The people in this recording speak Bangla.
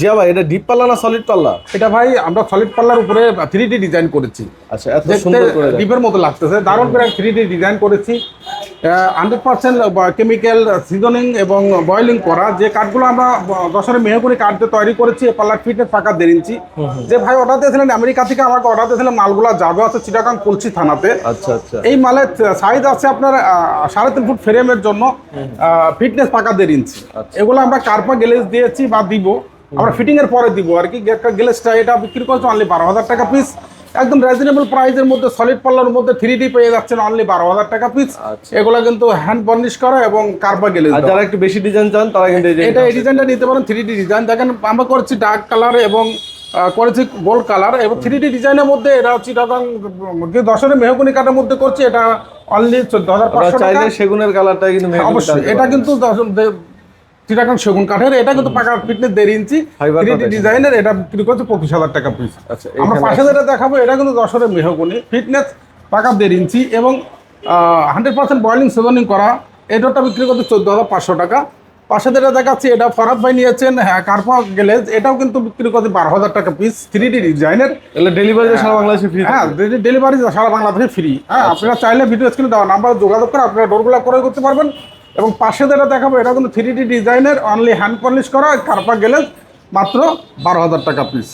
জিয়া ভাই এটা ডিপ পাল্লা না সলিড পাল্লা এটা ভাই আমরা সলিড পাল্লার উপরে থ্রি ডি ডিজাইন করেছি। আচ্ছা এত সুন্দর করে ডিপের মতো লাগতেছে। দারুণ করে থ্রি ডি ডিজাইন করেছি। হান্ড্রেড পার্সেন্ট কেমিক্যাল সিজনিং এবং বয়েলিং করা। যে কাঠগুলো আমরা দশরের মেহগুনি কাঠ দিয়ে তৈরি করেছি পাল্লার ফিটের ফাঁকা দেড় ইঞ্চি। যে ভাই অর্ডার দিয়েছিলেন আমেরিকা থেকে আমাকে অর্ডার দিয়েছিলেন মালগুলো যাবে আছে চিটাগাং কুলসি থানাতে। আচ্ছা আচ্ছা। এই মালের সাইজ আছে আপনার সাড়ে তিন ফুট ফ্রেমের জন্য ফিটনেস পাকা দেড় ইঞ্চি। আচ্ছা। এগুলো আমরা কার্পা গ্লেজ দিয়েছি বা দিব। আমরা ফিটিং এর পরে দিব আর কি গ্লেজটা এটা বিক্রি করছে অনলি বারো হাজার টাকা পিস একদম রিজনেবল প্রাইসের মধ্যে সলিড পাল্লার মধ্যে থ্রি ডি পেয়ে যাচ্ছেন অনলি বারো হাজার টাকা পিস আচ্ছা। এগুলো কিন্তু হ্যান্ড বর্নিশ করা এবং কার্পা আর যারা একটু বেশি ডিজাইন চান তারা কিন্তু এটা এই ডিজাইনটা নিতে পারেন থ্রি ডি ডিজাইন দেখেন আমরা করেছি ডার্ক কালার এবং করেছি গোল্ড কালার এবং থ্রি ডি ডিজাইনের মধ্যে এটা হচ্ছে চিটাগাং যে দশরের মেহগুনি কাটার মধ্যে করছি এটা অনলি চোদ্দ হাজার পাঁচশো টাকা চাইলে সেগুনের কালারটা কিন্তু অবশ্যই এটা কিন্তু চিটাগাং সেগুন কাঠের এটা কিন্তু পাকা ফিটনেস দেড় ইঞ্চি Fiber থ্রি ডিজাইনের এটা বিক্রি করছে পঁচিশ হাজার টাকা পিস আচ্ছা, আমরা পাশে যেটা দেখাবো এটা কিন্তু দশরের মেহগুনি ফিটনেস পাকা দেড় ইঞ্চি এবং হান্ড্রেড পার্সেন্ট বয়েলিং সিজনিং করা। এটাটা বিক্রি করতে চোদ্দ হাজার পাঁচশো টাকা। পাশে যেটা দেখাচ্ছি এটা ফরাদ ভাই নিয়েছেন হ্যাঁ কার্পা গ্লেজ এটাও কিন্তু বিক্রি করতে বারো হাজার টাকা পিস থ্রি ডি ডিজাইনের। ডেলিভারি সারা বাংলাদেশে ফ্রি হ্যাঁ ডেলিভারি সারা বাংলাদেশে ফ্রি হ্যাঁ আচ্ছা। আপনারা চাইলে ভিডিও স্ক্রিনে দেওয়া নাম্বার যোগাযোগ করে আপনারা ডোরগুলো ক্রয় করতে পারবেন। এবং পাশে যেটা দেখাবো, এটা কিন্তু থ্রি ডি ডিজাইনের অনলি হ্যান্ড পলিশ করা কার্পা গেলে মাত্র বারো হাজার টাকা পিস